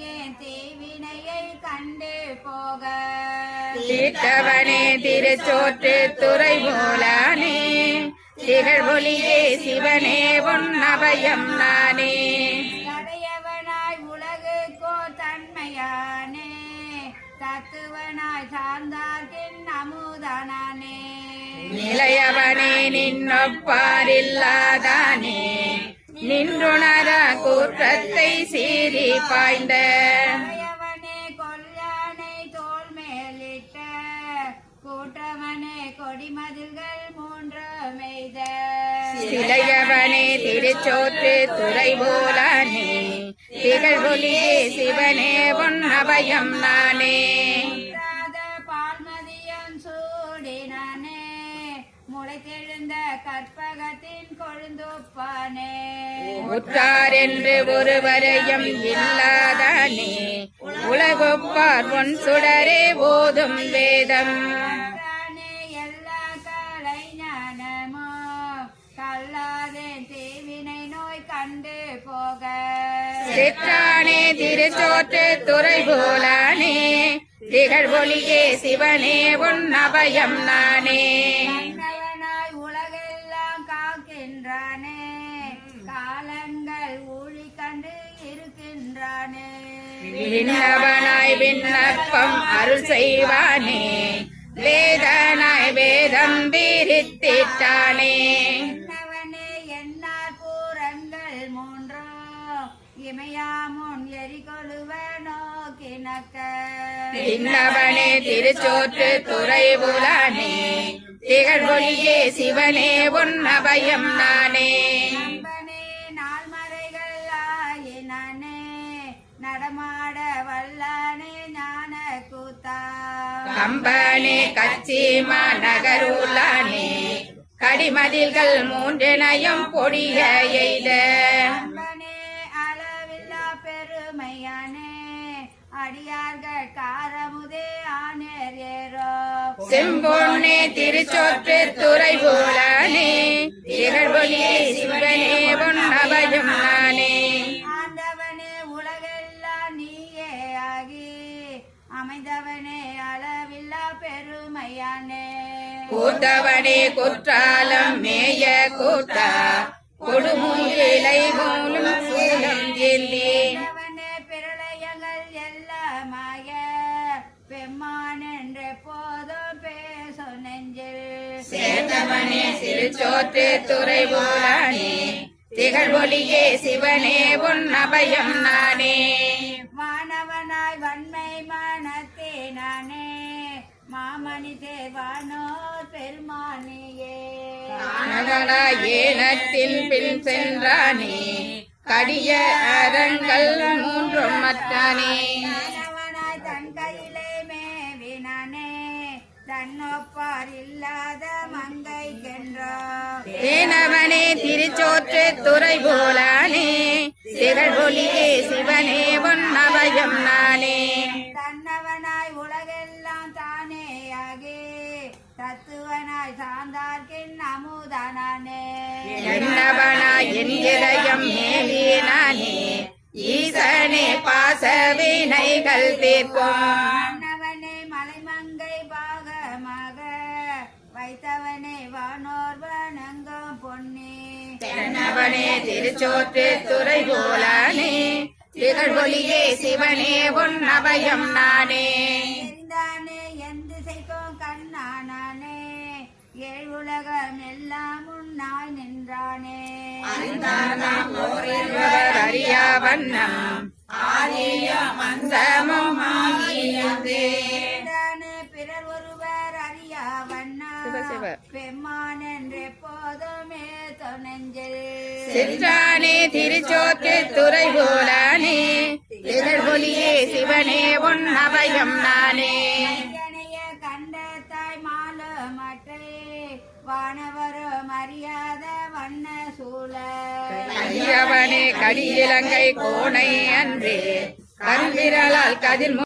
என் தீவினையை கண்டு போக. தீர்த்தவனே திருச்சோற்று துறை மூலானே திகழ்வொலியே சிவனே உன் அபயம் நானே. தடையவனாய் உலகுக்கோ தன்மையானே. தத்துவனாய் சார்ந்தார்கின் அமுதனானே. நிலையவனே நின்னொப்பாரில்லாதானே. நின்றுணர கூற்றத்தை சீறி பாய்ந்த. தடையவனே கொல்யானை தோல் மேலிட்ட கூட்டவனே கொடிமதில்கள் மூன்று மெய்த. சிலையவனே திருச்சோற்று துறை போலானே திகழ்வொலியே சிவனே உன் அபயம் நானே. பால்மதியம் சூடினானே முளைத்தெழுந்த கற்பகத்தின் கொழுந்தொப்பானே. உற்றார் என்று ஒருவரையும் இல்லாதானே? உலகொப்பார் பொன் சுடரே ஓதும் வேதம். சிற்றானே திருச்சோற்று துறை போலானே. திகழ்வொலியே சிவனே உன் அபயம் நானே. விண்ணவனாய் விண்ணப்பம் அருள் செய்வானே. வேதனாய் வேதம் வீரித்திட்டானே. இமையாமுன் எரிகொழுவ நோக்கினக்க விண்ணவனே திருச்சோற்று துறை புலானே. திகழ்வொலியே சிவனே உன் அபயம் நானே. கம்பனே கச்சிமா நகருளானே கடிமதில்கள் மூன்றெனையும் பொடிய எய்த. அளவில்லா பெருமையானே. அடியார்கள் காரமுதே ஆனேர் ஏறோ. செம்பொன்னே திருச்சோற்று துறை போலானே திகழ்வொலியே சிவனே உன் அபயம் நானே. ஆண்டவனே உலகெல்லாம் நீயே ஆகி அமைந்தவனே அளவில்லா பெருமையானே. கூத்தவனே குற்றாலம் மேய கூட்டா கொடுமூலை போலும் சூலம் ஆண்டவனே பிரளயங்கள் எல்லாமாய பெம்மான் என்று போதும் பேசு நெஞ்சில். சேர்ந்தவனே திருச்சோற்று துறை போலானே திகழ்வொலியே சிவனே உன் அபயம் நானே. மாணவனாய் வன்மை மாமணி தேவானோர் பெருமானியே. மகளா ஏனத்தின் பின் சென்றானே கடிய அரங்கள் மூன்றும் மற்றானே மாணவனாய் தன் கையிலே மேவினானே தன்னொப்பார் இல்லாத மங்கை கென்றார். தேனவனே திருச்சோற்று துறை போலானே திகழ்வொலியே சிவனே உன் அபயம் நானே. தத்துவனாய் சார்ந்தார்கின் அமுதனானே. என்னவனா என் இதயம் மேலினானே. ஈசனே பாச வினைகள் தீர்க்கும் அன்னவனே மலைமங்கை பாகமாக வைத்தவனே வானோர் வணங்கும் பொன்னி. தென்னவனே திருச்சோற்று துறை போலானே திகழ்வொலியே சிவனே உன் அபயம் நானே. உலகம் எல்லாம் உன்னாய் நின்றானே. ஒருவர் அறியா வண்ணம். ஆதியம் அந்தமும் ஆகியதே பிறர் ஒருவர் அறியா வண்ணா சிவ, சிவ. பெம்மான் என்று எப்போதுமே தொனெஞ்சில் சென்றானே திருச்சோற்று துறை போலானே திகழ்வொலியே சிவனே உன் அபயம் நானே. வானவரும் அறியாத வண்ண சூழ. கடியவனே கடியிலங்கை கோணை அன்றே. கருவிரலால் கதிர்